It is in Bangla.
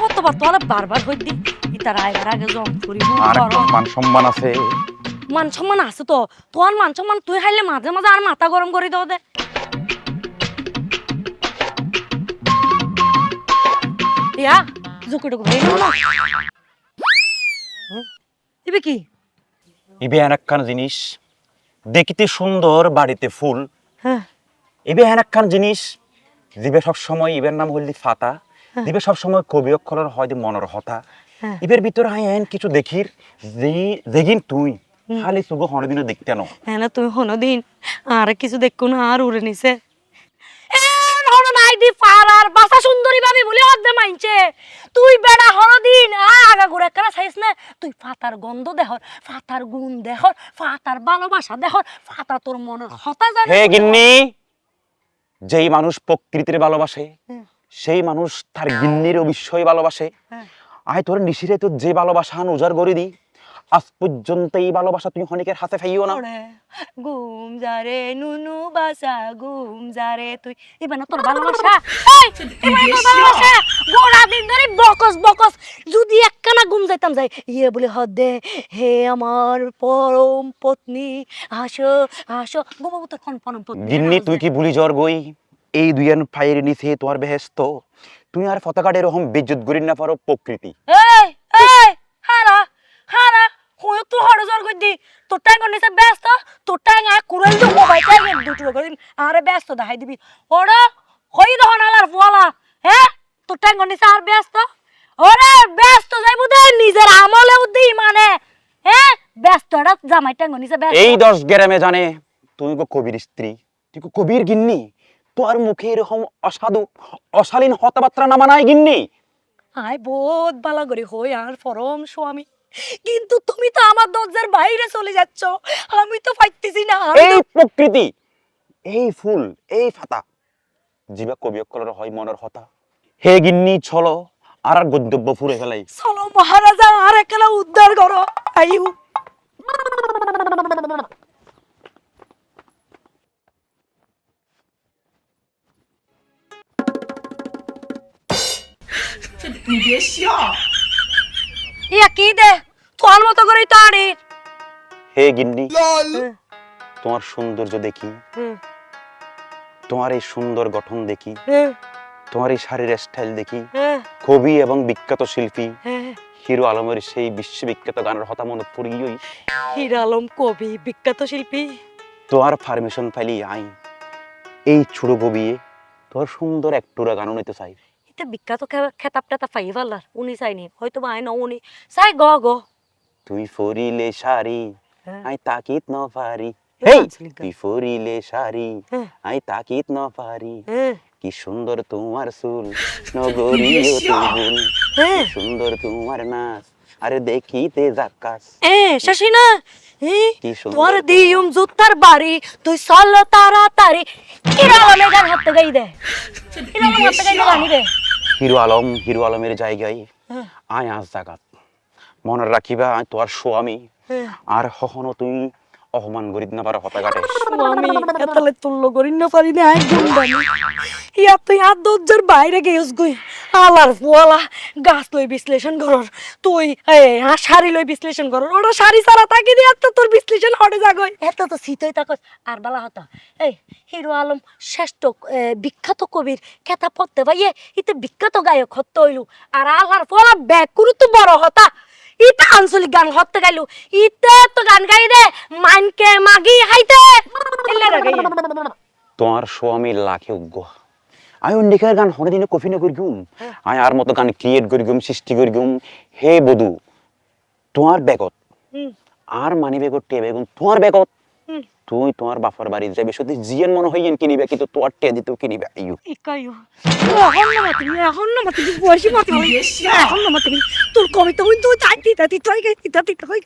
কতবার তোরা বারবার হই দি। ইতার আইবার আগে জম করি আর মান সম্মান আছে। মান সম্মান আছে তো। তোর মান সম্মান তুই খাইলে মাঝে মাঝে আর মাথা গরম করে দাও দে। ইয়া না? ইবে কি? ইবে একখান জিনিস। দেখিতে সুন্দর বাড়িতে ফুল। হ্যাঁ। ইবে একখান জিনিস। দিবে সব সময় ইবের নাম হলি ফাতা। দিবে সব সময় কবি অক্ষরের হয় যে মনের হতা। হ্যাঁ। ইবের ভিতরে হাই এন কিছু দেখির যে দেখিন তুই। খালি সুগো হনদিনও দেখতে ন হ্যাঁ না তুমি হনো দিন। আর কিছু দেখো না আর উড়ে নিছে। পাড়ার বাসা সুন্দরী ভাবি বলে অর্ধে মাইনছে। তুই বেড়া আগা ঘুরে না? তুই ফাতার গন্ধ দেহর ফাতার গুণ দেহর ফাতার ভালোবাসা দেহর ফাতা তোর মনের হতা জানে। হে গিন্নি যেই মানুষ প্রকৃতির ভালোবাসে হুম। সেই মানুষ তার গিন্নির অবশ্যই ভালোবাসে। হ্যাঁ। আয় তোর নিশিরে তোর যে ভালোবাসা উজাড় করে দি। আজ পর্যন্ত এই ভালোবাসা তুই হনিকের হাতে ফাইও না। ঘুম যারে নুনু বাসা ঘুম যারে তুই। এবার না তোর ভালোবাসা। এই এবার তোর ভালোবাসা। গোড়া দিন ধরে বকস বকস। যদি একখানা ঘুম যাইতাম যাই ইয়ে বলে হদে হে আমার পরম পত্নী আসো আসো। গোবাবু তোর খন পরম পত্নী গিন্নি তুই কি ভুলি জ্বর গই? এই দুইয়ান ফাইয়ের নিচে তোমার বেহেস্ত। তুই আর পতাকাটা এরকম বিদ্যুৎ গড়ি না পারো প্রকৃতি। এই এই হারা হারা হুয় তুই হড় জোর কই দি। তোর ট্যাঙ্গ নিছে ব্যস্ত তোর ট্যাঙ্গ আর কুড়াল দু মোবাইল ট্যাঙ্গ দুটো করে আরে ব্যস্ত দেখাই দিবি। ওড় হই দহন আলার ফুয়ালা। হ্যাঁ তোর ট্যাঙ্গ নিছে আর ব্যস্ত ওরে ব্যস্ত যাইবো দে নিজের আমলে উদ্দি মানে। হ্যাঁ ব্যস্ত এটা জামাই ট্যাঙ্গ নিছে ব্যস্ত এই দশ গ্রামে জানে তুমি গো কবির স্ত্রী। তুই গো কবির গিন্নি? তোর মুখে এরকম অসাধু অশালীন হতাবার্তা নামা নাই গিন্নি। আয় বহুত বালা করে হই আর পরম স্বামী। কিন্তু তুমি তো আমার দরজার বাইরে চলে যাচ্ছ। আমি তো পাইতেছি না এই প্রকৃতি এই ফুল এই ফাতা জিবা কবি অক্ষরের হয় মনের হতা। হে গিন্নি চলো আর আর গন্তব্য ফুরে ফেলাই। চলো মহারাজা আর একলা উদ্ধার করো। আইউ। ইয়া কি দে তোর মতো করেই তো আরে হে গিন্নি। তোমার সৌন্দর্য দেখি। তোমার এই সুন্দর গঠন দেখি। তোমার এই শাড়ির স্টাইল দেখি। কবি এবং বিখ্যাত শিল্পী। হিরো আলমের সেই বিশ্ববিখ্যাত গানের হতা মনে পড়িই হীরা আলম কবি বিখ্যাত শিল্পী। তোমার পারমিশন পাইলি আই। এই ছোট গবিয়ে তোর সুন্দর একটুরা গানও নিতে চাই। এটা বিখ্যাত খেতাব টেতাব পাই পারলার উনি চাইনি হয়তো বা আই ন উনি চাই গ গ। তুই ফরিলে শাড়ি হ্যাঁ। আই তাকিত ন পারি। হেই! তুই ফরিলে শাড়ি হ্যাঁ। আই তাকিত ন পারি। হ্যাঁ। কি সুন্দর তোমার চুল নগরীয় তুলবুল হ্যাঁ। সুন্দর তোমার নাচ আরে দেখিতে জাক্কাস এ শশিনা এ কি সুন্দর তোর দিয়ুম জুতার বাড়ি তুই চল তাড়াতাড়ি। কিরামে গান হাতে গাই দে কিরা কিরামে হাতে গাই গানি দে হিরো আলম হিরো আলমের জায়গায় হ্যাঁ। আয় আজ জাগাত মনে রাখিবা তোর স্বামী হ্যাঁ। আর কখনো তুই অপমান করিত না পারো হতাঘাটে আমি এতলে তুল্য করি না পারি না একদম দামি। ইয়া তুই আর দরজার বাইরে গেছস গই। আলার ফুয়ালা গাছ লই বিশ্লেষণ করর। তুই এ হ্যাঁ শাড়ি লই বিশ্লেষণ করর। ওটা শাড়ি সারা তাকি দিয়ে এত তোর বিশ্লেষণ হটে যাগই। এত তো শীতই তাকস আর বালা হতা এই হিরো আলম শ্রেষ্ঠ বিখ্যাত কবির খেতা পড়তে ভাইয়ে ইতে বিখ্যাত গায়ক হতে হইলু। আর আলার ফুয়ালা ব্যাগ করু তো বড় হতা। ইতে আঞ্চলিক গান হতে গাইলু। ইতে তো গান গাই দে মানকে মাগি হাইতে তোমার স্বামী লাখে উগ্র আমি অন্যকার গান হনে দিনে কফি না করিগুম আমি আর মতো গান ক্রিয়েট করিগুম সৃষ্টি করিগুম হে বধু তোমার বেগত আর মানি বেগত টে বেগুন তোমার বেগত। তুই তোমার বাপার বাড়ি যাবে শুধু জিয়ান মনে হইয়েন কিনিবে কিন্তু তোর টে দিতেও কিনিবে আইও ইকাইও এখন না মাতি এখন না মাতি বসি মাতি এখন না মাতি তোর কবিতা তুই চাই দিতা তুই তুই দিতা তুই